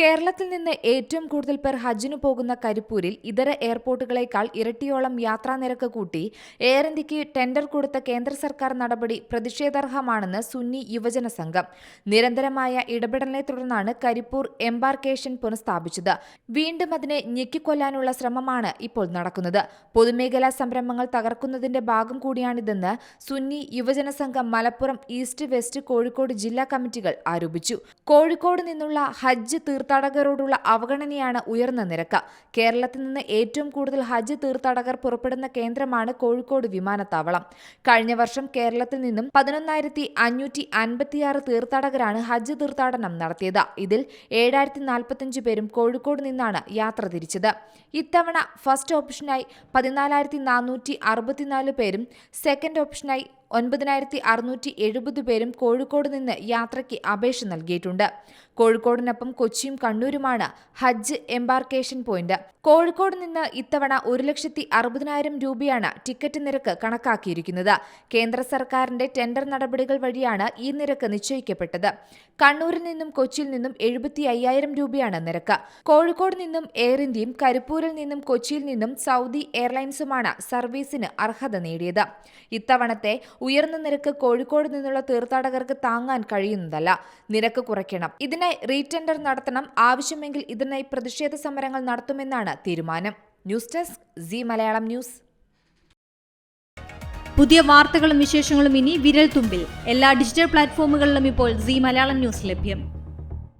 കേരളത്തിൽ നിന്ന് ഏറ്റവും കൂടുതൽ പേർ ഹജ്ജിനു പോകുന്ന കരിപ്പൂരിൽ ഇതര എയർപോർട്ടുകളേക്കാൾ ഇരട്ടിയോളം യാത്രാ നിരക്ക് കൂട്ടി എയർ ഇന്ത്യയ്ക്ക് ടെൻഡർ കൊടുത്ത കേന്ദ്ര സർക്കാർ നടപടി പ്രതിഷേധാർഹമാണെന്ന് സുന്നി യുവജന സംഘം. നിരന്തരമായ ഇടപെടലിനെ തുടർന്നാണ് കരിപ്പൂർ എംബാർക്കേഷൻ പുനഃസ്ഥാപിച്ചത്. വീണ്ടും അതിനെ ഞെക്കിക്കൊല്ലാനുള്ള ശ്രമമാണ് ഇപ്പോൾ നടക്കുന്നത്. പൊതുമേഖലാ സംരംഭങ്ങൾ തകർക്കുന്നതിന്റെ ഭാഗം കൂടിയാണിതെന്ന് സുന്നി യുവജന സംഘം മലപ്പുറം ഈസ്റ്റ് വെസ്റ്റ് കോഴിക്കോട് ജില്ലാ കമ്മിറ്റികൾ ആരോപിച്ചു. കോഴിക്കോട് നിന്നുള്ള ഹജ്ജ് തീർത്ഥാടകരോടുള്ള അവഗണനയാണ് ഉയർന്ന നിരക്ക്. കേരളത്തിൽ നിന്ന് ഏറ്റവും കൂടുതൽ ഹജ്ജ് തീർത്ഥാടകർ പുറപ്പെടുന്ന കേന്ദ്രമാണ് കോഴിക്കോട് വിമാനത്താവളം. കഴിഞ്ഞ വർഷം കേരളത്തിൽ നിന്നും പതിനൊന്നായിരത്തി അഞ്ഞൂറ്റി അൻപത്തിയാറ് തീർത്ഥാടകരാണ് ഹജ്ജ് തീർത്ഥാടനം നടത്തിയത്. ഇതിൽ ഏഴായിരത്തി നാൽപ്പത്തിയഞ്ച് പേരും കോഴിക്കോട് നിന്നാണ് യാത്ര തിരിച്ചത്. ഇത്തവണ ഫസ്റ്റ് ഓപ്ഷനായി പതിനാലായിരത്തി നാനൂറ്റി അറുപത്തിനാല് പേരും സെക്കൻഡ് ഓപ്ഷനായി ഒൻപതിനായിരത്തി അറുന്നൂറ്റി എഴുപത് പേരും കോഴിക്കോട് നിന്ന് യാത്രയ്ക്ക് അപേക്ഷ നൽകിയിട്ടുണ്ട്. കോഴിക്കോടിനൊപ്പം കൊച്ചിയും കണ്ണൂരുമാണ് ഹജ്ജ് എംബാർക്കേഷൻ പോയിന്റ്. കോഴിക്കോട് നിന്ന് ഇത്തവണ ഒരു ലക്ഷത്തി അറുപതിനായിരം രൂപയാണ് ടിക്കറ്റ് നിരക്ക് കണക്കാക്കിയിരിക്കുന്നത്. കേന്ദ്ര സർക്കാരിന്റെ ടെൻഡർ നടപടികൾ വഴിയാണ് ഈ നിരക്ക് നിശ്ചയിക്കപ്പെട്ടത്. കണ്ണൂരിൽ നിന്നും കൊച്ചിയിൽ നിന്നും എഴുപത്തി അയ്യായിരം രൂപയാണ് നിരക്ക്. കോഴിക്കോട് നിന്നും എയർ ഇന്ത്യയും കരിപ്പൂരിൽ നിന്നും കൊച്ചിയിൽ നിന്നും സൗദി എയർലൈൻസുമാണ് സർവീസിന് അർഹത നേടിയത്. ഇത്തവണത്തെ ഉയർന്ന നിരക്ക് കോഴിക്കോട് നിന്നുള്ള തീർത്ഥാടകർക്ക് താങ്ങാൻ കഴിയുന്നതല്ല. നിരക്ക് കുറയ്ക്കണം. ഇതിനായി റീടെൻഡർ നടത്തണം. ആവശ്യമെങ്കിൽ ഇതിനായി പ്രതിഷേധ സമരങ്ങൾ നടത്തുമെന്നാണ് തീരുമാനം. News desk Zee Malayalam news. പുതിയ വാർത്തകളും വിശേഷങ്ങളും ഇനി വിരൽ തുമ്പിൽ എല്ലാ ഡിജിറ്റൽ പ്ലാറ്റ്ഫോമുകളിലും ഇപ്പോൾ സി മലയാളം ന്യൂസ് ലഭ്യം.